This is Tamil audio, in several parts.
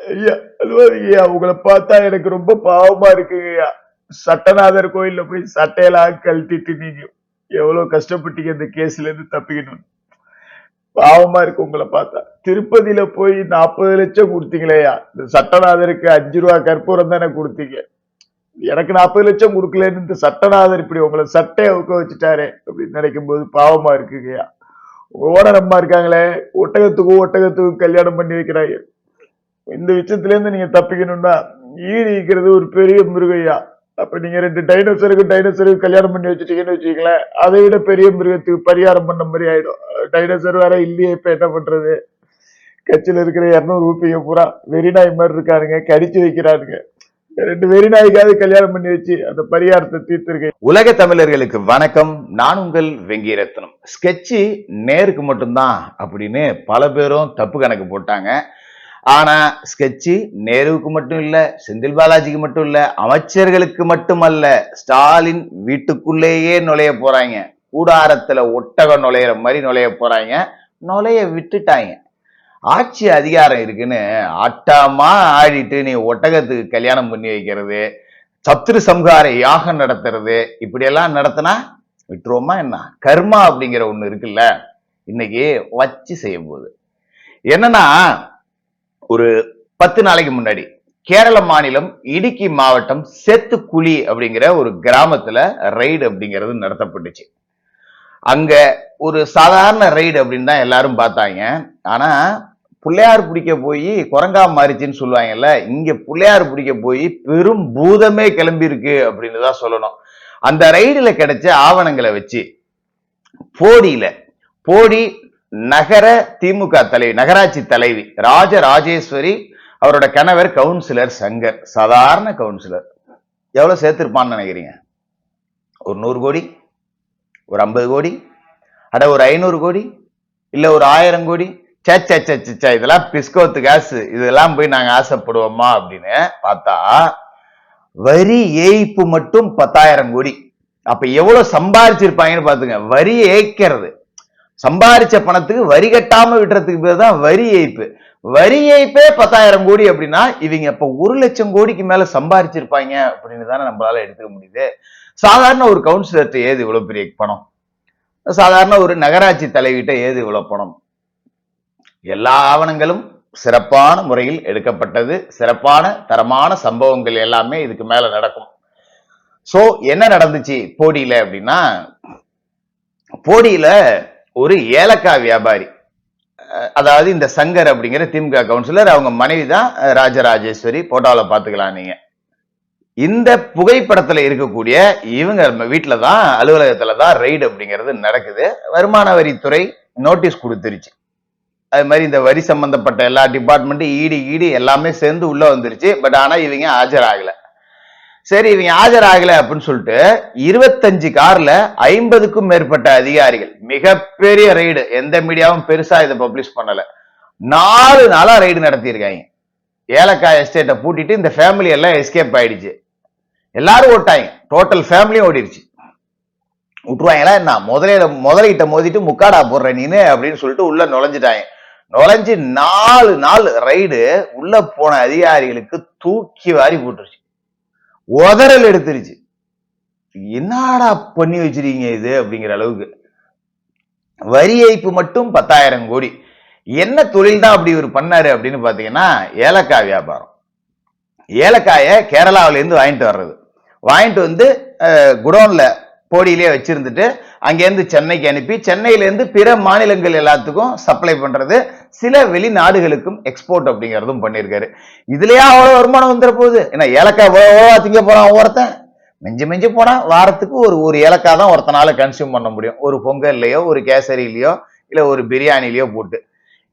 ஐயா ஐயா உங்களை பார்த்தா எனக்கு ரொம்ப பாவமா இருக்குங்கய்யா சட்டநாதர் கோயில்ல போய் சட்டையெல்லாம் கழட்டிட்டு நீங்க எவ்வளவு கஷ்டப்பட்டீங்க இந்த கேஸ்ல இருந்து தப்பிக்கணும் பாவமா இருக்கு உங்களை பார்த்தா. திருப்பதியில போய் நாற்பது லட்சம் கொடுத்தீங்களேயா இந்த சட்டநாதருக்கு அஞ்சு ரூபா கற்பூரம் தானே கொடுத்தீங்க. எனக்கு நாற்பது லட்சம் கொடுக்கலன்னு இந்த சட்டநாதர் இப்படி உங்களை சட்டையை உட்க வச்சுட்டாரே அப்படின்னு நினைக்கும் போது பாவமா இருக்குங்கய்யா உங்க ஓனர் அம்மா இருக்காங்களே ஒட்டகத்துக்கும் ஒட்டகத்துக்கும் கல்யாணம் பண்ணி வைக்கிறாங்க. இந்த விஷயத்திலேருந்து நீங்க தப்பிக்கணும்னா ஈடு ஒரு பெரிய மிருகையா? அப்ப நீங்க ரெண்டு டைனோசருக்கு டைனோசருக்கு கல்யாணம் பண்ணி வச்சுட்டீங்கன்னு வச்சுக்கங்களேன் அதை விட பெரிய மிருகத்துக்கு பரிகாரம் பண்ண மாதிரி ஆயிடும். டைனோசர் வேற இல்லையே இப்ப என்ன பண்றது? கட்சியில் இருக்கிற இரநூறு ரூபாய்க்கு பூரா வெறிநாய் மாதிரி இருக்காருங்க கடிச்சு வைக்கிறாருங்க ரெண்டு வெறிநாய்க்காவது கல்யாணம் பண்ணி வச்சு அந்த பரிகாரத்தை தீர்த்திருக்கேன். உலக தமிழர்களுக்கு வணக்கம். நான் உங்கள் வெங்கிரத்னம். ஸ்கெட்சு நேருக்கு மட்டும்தான் அப்படின்னு பல பேரும் தப்பு கணக்கு போட்டாங்க. ஆனா ஸ்கெட்சு நேருவுக்கு மட்டும் இல்ல செந்தில் பாலாஜிக்கு மட்டும் இல்ல அமைச்சர்களுக்கு மட்டுமல்ல ஸ்டாலின் வீட்டுக்குள்ளேயே நுழைய போறாங்க. கூடாரத்துல ஒட்டகம் நுழையிற மாதிரி நுழைய போறாங்க. நுழைய விட்டுட்டாங்க. ஆட்சி அதிகாரம் இருக்குன்னு அட்டமா ஆடிட்டு நீ ஒட்டகத்துக்கு கல்யாணம் பண்ணி வைக்கிறது சத்ரு சம்ஹார யாகம் நடத்துறது இப்படியெல்லாம் நடத்தினா விட்டுருவோமா என்ன? கர்மா அப்படிங்கிற ஒன்று இருக்குல்ல இன்னைக்கு வச்சு செய்யும் போது என்னன்னா ஒரு பத்து நாளைக்கு முன்னாடி கேரள மாநிலம் இடுக்கி மாவட்டம் செத்துக்குழி அப்படிங்கிற ஒரு கிராமத்துல ரைடு அப்படிங்கிறது நடத்தப்பட்டுச்சு. அங்க ஒரு சாதாரண ரைடு அப்படின்னு தான் எல்லாரும் பார்த்தாங்க. ஆனா பிள்ளையார் பிடிக்க போய் குரங்கா மாறிச்சின்னு சொல்லுவாங்கல்ல இங்க பிள்ளையார் பிடிக்க போய் பெரும் பூதமே கிளம்பி இருக்கு அப்படின்னு தான் சொல்லணும். அந்த ரைடுல கிடைச்ச ஆவணங்களை வச்சு போடியில போடி நகர திமுக தலைவி நகராட்சி தலைவி ராஜ ராஜேஸ்வரி அவரோட கணவர் கவுன்சிலர் சங்கர் சாதாரண கவுன்சிலர். எவ்வளவு சேர்த்திருப்பான்னு நினைக்கிறீங்க? ஒரு நூறு கோடி ஒரு ஐம்பது கோடி அட ஒரு ஐநூறு கோடி இல்ல ஒரு ஆயிரம் கோடி சே இதெல்லாம் பிஸ்கோத்து காசு இதெல்லாம் போய் நாங்க ஆசைப்படுவோமா அப்படின்னு பார்த்தா வரி ஏய்ப்பு மட்டும் பத்தாயிரம் கோடி. அப்ப எவ்வளவு சம்பாரிச்சிருப்பாங்கன்னு பாத்துங்க வரி ஏய்க்கிறது. சம்பாரிச்ச பணத்துக்கு வரி கட்டாம விடுறதுக்கு பேர் தான் வரி ஏய்ப்பு. வரி ஏய்ப்பே பத்தாயிரம் கோடி அப்படின்னா இவங்க இப்ப ஒரு லட்சம் கோடிக்கு மேல சம்பாரிச்சிருப்பாங்க அப்படின்னு தானே நம்மளால எடுத்துக்க முடியுது. சாதாரண ஒரு கவுன்சிலர்கிட்ட ஏது இவ்வளவு பெரிய பணம்? சாதாரண ஒரு நகராட்சி தலைவிட்ட ஏது இவ்வளவு பணம்? எல்லா ஆவணங்களும் சிறப்பான முறையில் எடுக்கப்பட்டது. சிறப்பான தரமான சம்பவங்கள் எல்லாமே இதுக்கு மேல நடக்கும். சோ என்ன நடந்துச்சு? போடியில அப்படின்னா போடியில ஒரு ஏலக்காய் வியாபாரி. அதாவது இந்த சங்கர் அப்படிங்கிற திமுக கவுன்சிலர் அவங்க மனைவி தான் ராஜராஜேஸ்வரி போட்டோவில் பார்த்துக்கலாம் நீங்க. இந்த புகைப்படத்துல இருக்கக்கூடிய இவங்க வீட்டுல தான் அலுவலகத்துல தான் ரைடு அப்படிங்கிறது நடக்குது. வருமான வரித்துறை நோட்டீஸ் கொடுத்துருச்சு. அது மாதிரி இந்த வரி சம்பந்தப்பட்ட எல்லா டிபார்ட்மெண்ட்டும் ஈடி ஈடி எல்லாமே சேர்ந்து உள்ள வந்துருச்சு. பட் ஆனா இவங்க ஆஜராகலை. சரி இவங்க ஆஜராகல அப்படின்னு சொல்லிட்டு இருபத்தஞ்சு கார்ல ஐம்பதுக்கும் மேற்பட்ட அதிகாரிகள் மிகப்பெரிய ரைடு எந்த மீடியாவும் பெருசா இதை பப்ளிஷ் பண்ணல. நாலு நாளா ரைடு நடத்தியிருக்காங்க. ஏலக்காய் எஸ்டேட்டை பூட்டிட்டு இந்த ஃபேமிலி எல்லாம் எஸ்கேப் ஆயிடுச்சு. எல்லாரும் ஓட்டாங்க. டோட்டல் ஃபேமிலியும் ஓடிடுச்சு. விட்டுருவாங்களா என்ன? முதலையில முதலைகிட்ட மோதிட்டு முக்காடா போடுற நீனு அப்படின்னு சொல்லிட்டு உள்ள நுழைஞ்சிட்டாங்க. நுழைஞ்சு நாலு நாள் ரைடு உள்ள போன அதிகாரிகளுக்கு தூக்கி வாரி போட்டுருச்சு. உதறல் எடுத்துருச்சு. என்னடா பண்ணி வச்சிருக்கீங்க இது? அப்படிங்கிற அளவுக்கு. வரி ஏய்ப்பு மட்டும் பத்தாயிரம் கோடி. என்ன தொழில் தான் அப்படி இவர் பண்ணாரு அப்படின்னு பாத்தீங்கன்னா ஏலக்காய் வியாபாரம். ஏலக்காயை கேரளாவிலேருந்து வாங்கிட்டு வர்றது. வாங்கிட்டு வந்து குடோன்ல போடியிலே வச்சிருந்துட்டு அங்கேருந்து சென்னைக்கு அனுப்பி சென்னையிலேருந்து பிற மாநிலங்கள் எல்லாத்துக்கும் சப்ளை பண்ணுறது சில வெளிநாடுகளுக்கும் எக்ஸ்போர்ட் அப்படிங்கிறதும் பண்ணியிருக்காரு இதுலேயே அவ்வளோ வருமானம் வந்துட போகுது? ஏன்னா ஏலக்காய் எவ்வளோ திங்க போகிறான் ஒருத்தன்? மிஞ்சி மிஞ்சி போனால் வாரத்துக்கு ஒரு ஒரு ஏலக்காய் தான் ஒருத்தனால கன்சியூம் பண்ண முடியும். ஒரு பொங்கல்லையோ ஒரு கேசரியிலையோ இல்லை ஒரு பிரியாணிலையோ போட்டு.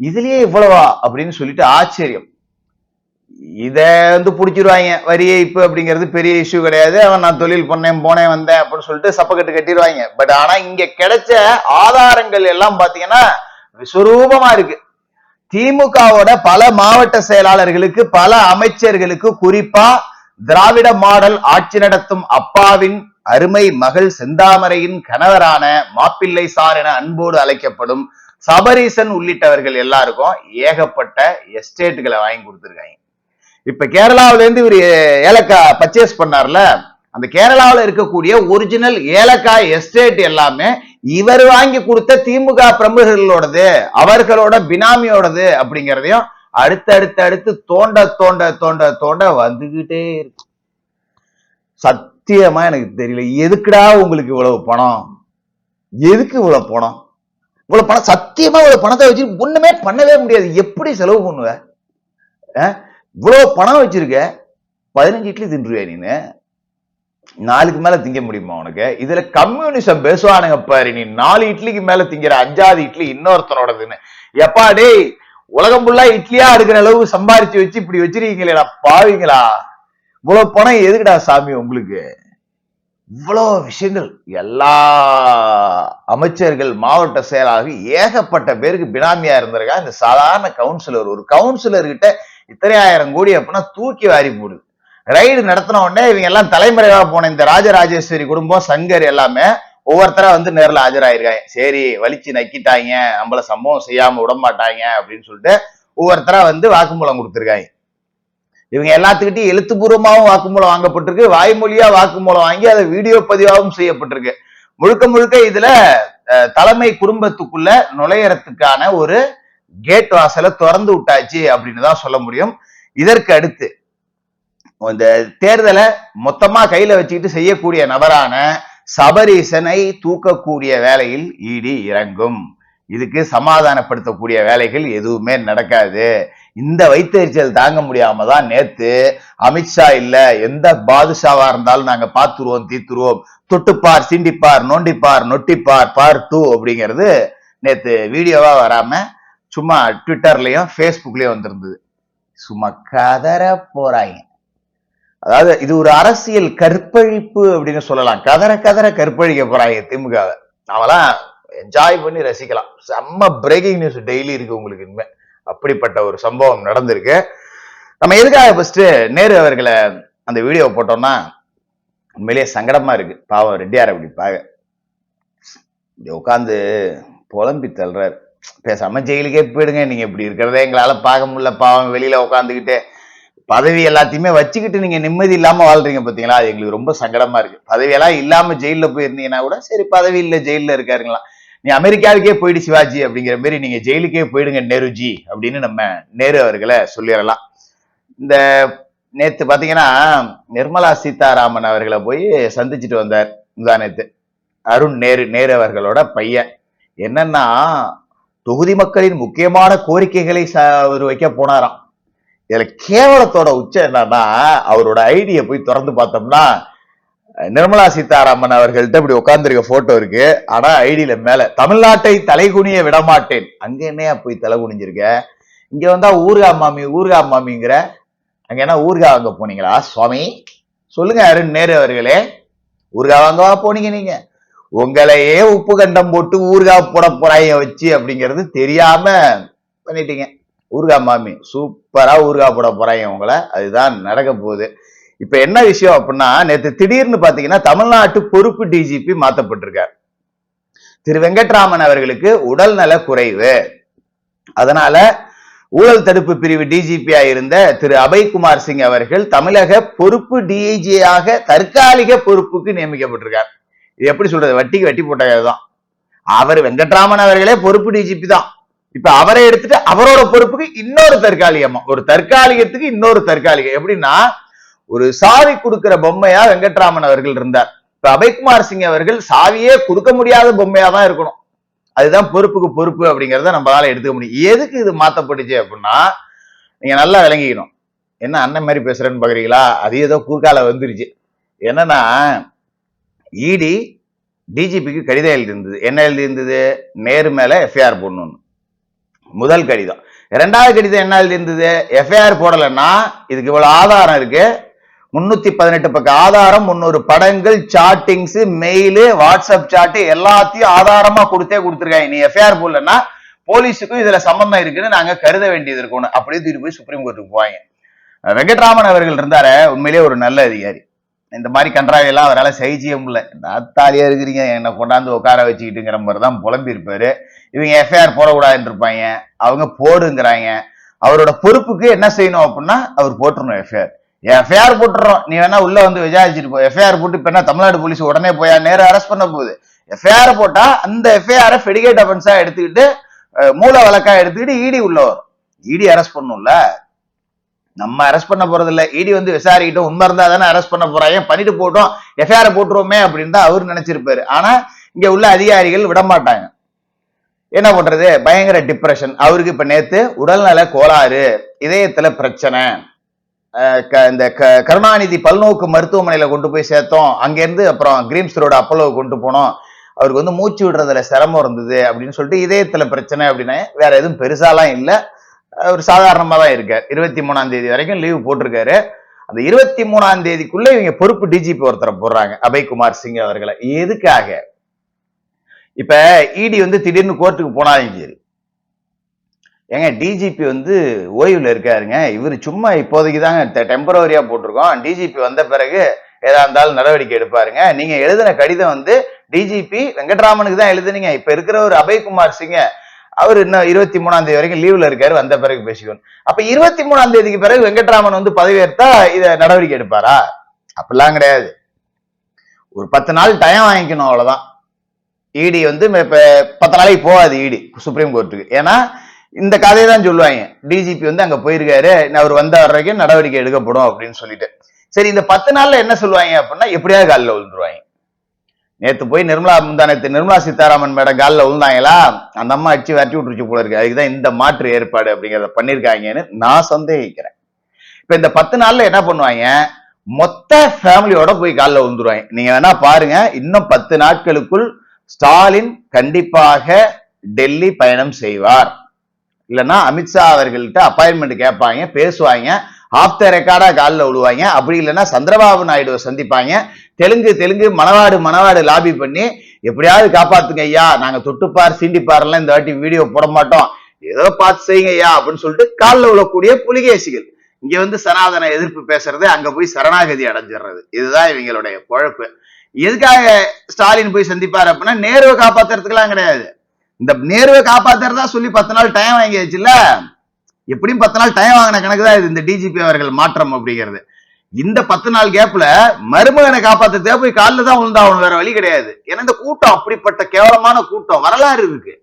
இதுலேயே இவ்வளவா அப்படின்னு சொல்லிட்டு ஆச்சரியம். இதை வந்து பிடிச்சிருவாங்க. வரி ஏய்ப்பு அப்படிங்கிறது பெரிய இஷ்யூ கிடையாது. அவன் நான் தொழில் பண்ணேன் போனேன் வந்தேன் அப்படின்னு சொல்லிட்டு சப்பக்கட்டு கட்டிடுவாங்க. பட் ஆனா இங்க கிடைச்ச ஆதாரங்கள் எல்லாம் பாத்தீங்கன்னா விஸ்வரூபமா இருக்கு. திமுகவோட பல மாவட்ட செயலாளர்களுக்கு பல அமைச்சர்களுக்கு குறிப்பா திராவிட மாடல் ஆட்சி நடத்தும் அப்பாவின் அருமை மகள் செந்தாமரையின் கணவரான மாப்பிள்ளை சார் என அன்போடு அழைக்கப்படும் சபரீசன் உள்ளிட்டவர்கள் எல்லாருக்கும் ஏகப்பட்ட எஸ்டேட்டுகளை வாங்கி கொடுத்துருக்காங்க. இப்ப கேரளாவுல இருந்து இவர் ஏலக்காய் பர்ச்சேஸ் பண்ணார்ல அந்த கேரளாவில் இருக்கக்கூடிய ஒரிஜினல் ஏலக்காய் எஸ்டேட் எல்லாமே இவர் வாங்கி கொடுத்த திமுக பிரமுகர்களோடது அவர்களோட பினாமியோடது அப்படிங்கிறதையும் அடுத்தடுத்து அடுத்து தோண்ட தோண்ட தோண்ட தோண்ட வந்துகிட்டே இருக்கு. சத்தியமா எனக்கு தெரியல எதுக்குடா உங்களுக்கு இவ்வளவு பணம்? எதுக்கு இவ்வளவு பணம்? இவ்வளவு பணம் சத்தியமா இவ்வளவு பணத்தை வச்சு ஒண்ணுமே பண்ணவே முடியாது. எப்படி செலவு பண்ணுவ? இவ்வளோ இவ்வளவு பணம் வச்சிருக்க? பதினஞ்சு இட்லி தின்றுவே நீனு? நாலுக்கு மேல திங்க முடியுமா உனக்கு? இதுல கம்யூனிசம் பேசுவானுங்க பாரு நீ நாலு இட்லிக்கு மேல திங்கிற அஞ்சாவது இட்லி இன்னொருத்தனோடதுன்னு. எப்பா டேய் உலகம் ஃபுல்லா இட்லியா இருக்கிற அளவு சம்பாரிச்சு வச்சு இப்படி வச்சிருக்கீங்களேடா பாவீங்களா? இவ்வளவு பணம் எதுக்குடா சாமி உங்களுக்கு? இவ்வளவு விஷயங்கள். எல்லா அமைச்சர்கள் மாவட்ட செயலாளர்கள் ஏகப்பட்ட பேருக்கு பினாமியா இருந்திருக்கா? இந்த சாதாரண கவுன்சிலர் ஒரு கவுன்சிலர் கிட்ட இத்தனை ஆயிரம் கோடி அப்படின்னா தூக்கி வாரி போடுது ரைடு நடத்தின உடனே இவங்க எல்லாம் தலைமுறையாக போன இந்த ராஜராஜேஸ்வரி குடும்பம் சங்கர் எல்லாமே ஒவ்வொருத்தரா வந்து நேர்ல ஆஜராயிருக்காங்க. சரி வலிச்சு நக்கிட்டாங்க நம்மள சம்பவம் செய்யாம விட மாட்டாங்க அப்படின்னு சொல்லிட்டு ஒவ்வொருத்தரா வந்து வாக்குமூலம் கொடுத்திருக்காங்க. இவங்க எல்லாத்துக்கிட்டையும் எழுத்துப்பூர்வமாகவும் வாக்குமூலம் வாங்கப்பட்டிருக்கு. வாய்மொழியா வாக்குமூலம் வாங்கி அதை வீடியோ பதிவாகவும் செய்யப்பட்டிருக்கு. முழுக்க முழுக்க இதுல தலைமை குடும்பத்துக்குள்ள நுழையறதுக்கான ஒரு கேட் வாசலை திறந்து விட்டாச்சு அப்படின்னு தான் சொல்ல முடியும். இதற்கு அடுத்து இந்த தேர்தலை மொத்தமா கையில வச்சுக்கிட்டு செய்யக்கூடிய நபரான சபரீசனை தூக்கக்கூடிய வேலையில் இடி இறங்கும். இதுக்கு சமாதானப்படுத்தக்கூடிய வேலைகள் எதுவுமே நடக்காது. இந்த வைத்தறிச்சல் தாங்க முடியாம தான் நேத்து அமித்ஷா இல்ல எந்த பாதுஷாவா இருந்தாலும் நாங்க பார்த்துருவோம் தீத்துருவோம் தொட்டுப்பார் சீண்டிப்பார் நோண்டிப்பார் நொட்டிப்பார் பார் டூ அப்படிங்கிறது நேத்து வீடியோவா வராம சும்மா ட்விட்டர்லயும் ஃபேஸ்புக்லயும் வந்திருந்தது. சும்மா கதற போறாங்க. அதாவது இது ஒரு அரசியல் கற்பழிப்பு அப்படின்னு சொல்லலாம். கதற கதற கற்பழிக்க போறாங்க திமுக அவெல்லாம் என்ஜாய் பண்ணி ரசிக்கலாம். செம்ம பிரேக்கிங் நியூஸ் டெய்லி இருக்கு உங்களுக்கு இனிமே. அப்படிப்பட்ட ஒரு சம்பவம் நடந்திருக்கு. நம்ம எதுக்காக ஃபர்ஸ்ட் நேரு அவர்களை அந்த வீடியோ போட்டோம்னா உண்மையிலேயே சங்கடமா இருக்கு. பாவம் ரெட்டியார் அப்படி பாக உட்காந்து புலம்பி தள்ளுறாரு. பேசாம ஜெயிலுக்கே போயிடுங்க. நீங்க இப்படி இருக்கிறத எங்களால பார்க்க முடியல. பாவம் வெளியில உட்காந்துக்கிட்டு பதவி எல்லாத்தையுமே வச்சுக்கிட்டு நீங்க நிம்மதி இல்லாமல் வாழ்றீங்க பார்த்தீங்களா அது எங்களுக்கு ரொம்ப சங்கடமா இருக்கு. பதவியெல்லாம் இல்லாம ஜெயிலில் போயிருந்தீங்கன்னா கூட சரி பதவி இல்லை ஜெயிலில் இருக்காருங்களா நீ அமெரிக்காவுக்கே போயிடு சிவாஜி அப்படிங்கிற மாதிரி நீங்க ஜெயிலுக்கே போயிடுங்க நேருஜி அப்படின்னு நம்ம நேரு அவர்களை சொல்லிடலாம். இந்த நேத்து பாத்தீங்கன்னா நிர்மலா சீதாராமன் அவர்களை போய் சந்திச்சுட்டு வந்தார். முந்தா நேத்து அருண் நேரு நேரு அவர்களோட பையன். என்னன்னா தொகுதி மக்களின் முக்கியமான கோரிக்கைகளை ச- அவர் வைக்க போனாராம். இதுல கேவலத்தோட உச்சம் என்னன்னா அவரோட ஐடியை போய் திறந்து பார்த்தோம்னா நிர்மலா சீதாராமன் அவர்கள்ட்ட இப்படி உட்கார்ந்துருக்க போட்டோ இருக்கு. ஆனா ஐடியில மேல தமிழ்நாட்டை தலைகுனிய விடமாட்டேன். அங்க என்னையா போய் தலை குனிஞ்சிருக்க? இங்க வந்தா ஊர்கா மாமி ஊர்கா மாமிங்கிற அங்க என்ன ஊர்கா வாங்க போனீங்களா? சுவாமி சொல்லுங்க அருண் நேரு அவர்களே. ஊர்கா வாங்கவா போனீங்க நீங்க. உங்களையே உப்பு கண்டம் போட்டு ஊர்கா போட போறாய வச்சு அப்படிங்கிறது தெரியாம பண்ணிட்டீங்க. ஊர்கா மாமி சூப்பரா ஊர்கா போட போறாங்க உங்களை. அதுதான் நடக்க போகுது. இப்ப என்ன விஷயம் அப்படின்னா நேற்று திடீர்னு பாத்தீங்கன்னா தமிழ்நாட்டு பொறுப்பு டிஜிபி மாத்தப்பட்டிருக்கார். திரு வெங்கட்ராமன் அவர்களுக்கு உடல் நல குறைவு. அதனால ஊழல் தடுப்பு பிரிவு டிஜிபியா இருந்த திரு அபய்குமார் சிங் அவர்கள் தமிழக பொறுப்பு டிஐஜியாக தற்காலிக பொறுப்புக்கு நியமிக்கப்பட்டிருக்கார். இது எப்படி சொல்றது? வட்டிக்கு வட்டி போட்ட தான் அவர் வெங்கட்ராமன் அவர்களே பொறுப்பு டிஜிபி தான். இப்ப அவரை எடுத்துட்டு அவரோட பொறுப்புக்கு இன்னொரு தற்காலிகமா ஒரு தற்காலிகத்துக்கு இன்னொரு தற்காலிகம் எப்படின்னா ஒரு சாவி கொடுக்கிற பொம்மையா வெங்கட்ராமன் அவர்கள் இருந்தார். இப்ப அபய்குமார் சிங் அவர்கள் சாவியே கொடுக்க முடியாத பொம்மையா தான் இருக்கணும். அதுதான் பொறுப்புக்கு பொறுப்பு அப்படிங்கிறத நம்மளால எடுத்துக்க முடியும். எதுக்கு இது மாத்தப்பட்டுச்சு அப்படின்னா நீங்க நல்லா விளங்கிக்கணும். என்ன அண்ணன் மாதிரி பேசுறேன்னு பாக்குறீங்களா? அது ஏதோ கூர்க்கால வந்துருச்சு. என்னன்னா இடி டிஜிபிக்கு கடிதம் எழுதியிருந்தது. என்ன எழுதியிருந்தது? நேரு மேலே எஃப்ஐஆர் போடணும்னு. முதல் கடிதம். ரெண்டாவது கடிதம் என்ன எழுதியிருந்தது? எஃப்ஐஆர் போடலைன்னா இதுக்கு இவ்வளோ ஆதாரம் இருக்கு. முன்னூத்தி பதினெட்டு பக்கம் ஆதாரம் முன்னூறு படங்கள் சாட்டிங்ஸ் மெயிலு வாட்ஸ்அப் சாட்டு எல்லாத்தையும் ஆதாரமா கொடுத்தே கொடுத்துருக்காங்க. நீ எஃப்ஐஆர் போடலன்னா போலீஸுக்கும் இதுல சம்பந்தம் இருக்குன்னு நாங்க கருத வேண்டியது இருக்கணும். அப்படியே தூக்கிட்டு போய் சுப்ரீம் கோர்ட்டுக்கு போவாங்க. வெங்கட்ராமன் அவர்கள் இருந்தாரு உண்மையிலேயே ஒரு நல்ல அதிகாரி. இந்த மாதிரி கன்றாவி எல்லாம் அவரால் சகிச்சிய முடியல. நாத்தாலியாக இருக்கிறீங்க என்னை கொண்டாந்து உட்கார வச்சுக்கிட்டுங்கிற மாதிரி தான் புலம்பியிருப்பார். இவங்க எஃப்ஐஆர் போடக்கூடாதுன்னு இருப்பாங்க அவங்க போடுங்கிறாங்க. அவரோட பொறுப்புக்கு என்ன செய்யணும் அப்படின்னா அவர் போட்டுறணும் எஃப்ஐஆர் எஃப்ஐஆர் போட்டுறோம். நீ வேணா உள்ள வந்து விசாரிச்சுட்டு போ. எஃப்ஐஆர் போட்டு இப்போ என்ன தமிழ்நாடு போலீஸ் உடனே போயா? நேரம் அரெஸ்ட் பண்ண போகுது. எஃப்ஐஆர் போட்டா அந்த எஃப்ஐஆரை ஃபெடிகேட் அஃபென்ஸா எடுத்துக்கிட்டு மூல வழக்கா எடுத்துக்கிட்டு இடி உள்ள வரும். இடி அரெஸ்ட் பண்ணும்ல. நம்ம அரெஸ்ட் பண்ண போறது இல்ல இடி வந்து விசாரிக்கிட்டோம். உண்மை இருந்தா தானே அரெஸ்ட் பண்ண போறாங்க பண்ணிட்டு போட்டோம்? எஃப்ஐஆர் போட்டுருவோமே அப்படின்னு தான் அவர் நினைச்சிருப்பாரு. ஆனா இங்க உள்ள அதிகாரிகள் விட மாட்டாங்க. என்ன பண்றது? பயங்கர டிப்ரெஷன் அவருக்கு இப்ப நேத்து உடல்நல கோளாறு இதயத்துல பிரச்சனை. க- இந்த க- கருணாநிதி பல்நோக்கு மருத்துவமனையில கொண்டு போய் சேர்த்தோம். அங்கிருந்து அப்புறம் கிரீம்ஸ் ரோடு அப்போலோ கொண்டு போனோம். அவருக்கு வந்து மூச்சு விடுறதுல சிரமம் இருந்தது அப்படின்னு சொல்லிட்டு இதயத்துல பிரச்சனை அப்படின்னா வேற எதுவும் பெருசாலாம் இல்லை. அவர் சாதாரணமா தான் இருக்கார். இருபத்தி மூணாம் தேதி வரைக்கும் லீவு போட்டிருக்காரு. அந்த இருபத்தி மூணாம் தேதிக்குள்ளே இவங்க பொறுப்பு டிஜிபி ஒருத்தரை போடுறாங்க. அபய்குமார் சிங் அவர்களை. எதுக்காக? இப்ப இடி வந்து திடீர்னு கோர்ட்டுக்கு போனாலும் சரி. ஏங்க டிஜிபி வந்து ஓய்வில் இருக்காருங்க. இவர் சும்மா இப்போதைக்கு தாங்க டெம்பரவரியா போட்டிருக்கோம். டிஜிபி வந்த பிறகு ஏதா இருந்தாலும் நடவடிக்கை எடுப்பாருங்க. நீங்கள் எழுதின கடிதம் வந்து டிஜிபி வெங்கட்ராமனுக்கு தான் எழுதுனீங்க. இப்போ இருக்கிற ஒரு அபய்குமார் சிங்க அவர் இன்னும் இருபத்தி மூணாம் தேதி வரைக்கும் லீவ்ல இருக்காரு வந்த பிறகு பேசிக்கணும் அப்ப இருபத்தி மூணாம் தேதிக்கு பிறகு வெங்கட்ராமன் வந்து பதவியேற்றா இத நடவடிக்கை எடுப்பாரா? அப்படிலாம் கிடையாது. ஒரு பத்து நாள் டைம் வாங்கிக்கணும் அவ்வளவுதான். இடி வந்து இப்ப பத்து நாளைக்கு போகாது இடி சுப்ரீம் கோர்ட்டுக்கு ஏன்னா இந்த கதையை தான் சொல்லுவாங்க. டிஜிபி வந்து அங்க போயிருக்காரு அவர் வந்த வரைக்கும் நடவடிக்கை எடுக்கப்படும் அப்படின்னு சொல்லிட்டு. சரி இந்த பத்து நாள்ல என்ன சொல்லுவாங்க அப்படின்னா எப்படியாவது காலில் விழுந்துருவாங்க. நேத்து போய் நிர்மலா முந்தானத்து நிர்மலா சீதாராமன் மேடம் காலில் விழுந்தாங்களா? அந்த அம்மா அடிச்சு வரட்டி விட்டுருச்சு போல இருக்கு. அதுக்குதான் இந்த மாற்று ஏற்பாடு அப்படிங்கிறத பண்ணிருக்காங்கன்னு நான் சந்தேகிக்கிறேன். இப்ப இந்த பத்து நாள்ல என்ன பண்ணுவாங்க? மொத்த ஃபேமிலியோட போய் காலில் விழுந்துருவாங்க. நீங்க வேணா பாருங்க இன்னும் பத்து நாட்களுக்குள் ஸ்டாலின் கண்டிப்பாக டெல்லி பயணம் செய்வார். இல்லைன்னா அமித்ஷா அவர்கள்ட்ட அப்பாயின்மெண்ட் கேட்பாங்க பேசுவாங்க. ஆஃப் த ரெக்கார்டா காலில் விழுவாங்க அப்படி இல்லைன்னா சந்திரபாபு நாயுடுவை சந்திப்பாங்க. தெலுங்கு தெலுங்கு மணவாடு மணவாடு லாபி பண்ணி எப்படியாவது காப்பாத்துங்க ஐயா. நாங்க தொட்டுப்பார் சீண்டிப்பார்லாம் இந்த வாட்டி வீடியோ போட மாட்டோம். ஏதோ பார்த்து செய்யுங்க ஐயா அப்படின்னு சொல்லிட்டு காலில் விழக்கூடிய புலிகேசிகள். இங்க வந்து சனாதன எதிர்ப்பு பேசுறது அங்க போய் சரணாகதி அடைஞ்சிடுறது. இதுதான் இவங்களுடைய குழப்பு எதுக்காக ஸ்டாலின் போய் சந்திப்பார் அப்படின்னா நேருவை காப்பாத்துறதுக்கெல்லாம் கிடையாது. இந்த நேருவை காப்பாத்துறதா சொல்லி பத்து நாள் டைம் வாங்கியாச்சுல்ல எப்படியும் பத்து நாள் டைம் வாங்கின கணக்கு தான் இது இந்த டிஜிபி அவர்கள் மாற்றம் அப்படிங்கிறது. இந்த பத்து நாள் கேப்ல மருமகனை காப்பாத்துறதுக்காக போய் காலில் தான் விழுந்தாகணும் வேற வழி கிடையாது. ஏன்னா இந்த கூட்டம் அப்படிப்பட்ட கேவலமான கூட்டம் வரலாறு இருக்கு.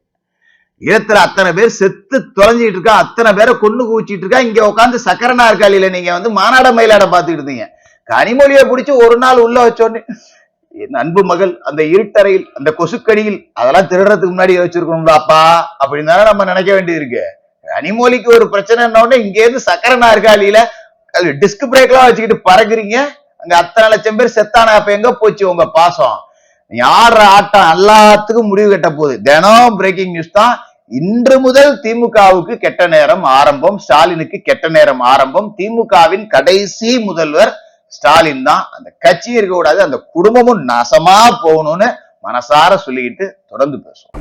இடத்துல அத்தனை பேர் செத்து தொலைஞ்சிட்டு இருக்கா அத்தனை பேரை கொண்டு குவிச்சிட்டு இருக்கா இங்க உட்காந்து சக்கர நாற்காலியில நீங்க வந்து மாநாட மயிலாட பாத்துக்கிட்டு இருந்தீங்க. கனிமொழியை பிடிச்சி ஒரு நாள் உள்ள வச்சோடனே என் அன்பு மகள் அந்த இருட்டறையில் அந்த கொசுக்கடியில் அதெல்லாம் திருடுறதுக்கு முன்னாடி வச்சிருக்கணும்டாப்பா அப்படின்னு தானே நம்ம நினைக்க வேண்டியிருக்கு கனிமொழிக்கு ஒரு பிரச்சனை உடனே இங்க இருந்து சக்கர நாற்காலியில டிஸ்க் பிரேக் எல்லாம் வச்சுக்கிட்டு பறக்குறீங்க. அங்க அத்தனை லட்சம் பேர் செத்தான அப்ப எங்க போச்சு உங்க பாசம்? யார ஆட்டம் எல்லாத்துக்கும் முடிவு கட்ட போகுது. தினம் பிரேக்கிங் நியூஸ் தான். இன்று முதல் திமுகவுக்கு கெட்ட நேரம் ஆரம்பம். ஸ்டாலினுக்கு கெட்ட நேரம் ஆரம்பம். திமுகவின் கடைசி முதல்வர் ஸ்டாலின் தான். அந்த கட்சி இருக்க கூடாது அந்த குடும்பமும் நாசமா போகணும்னு மனசார சொல்லிக்கிட்டு தொடர்ந்து பேசுவோம்.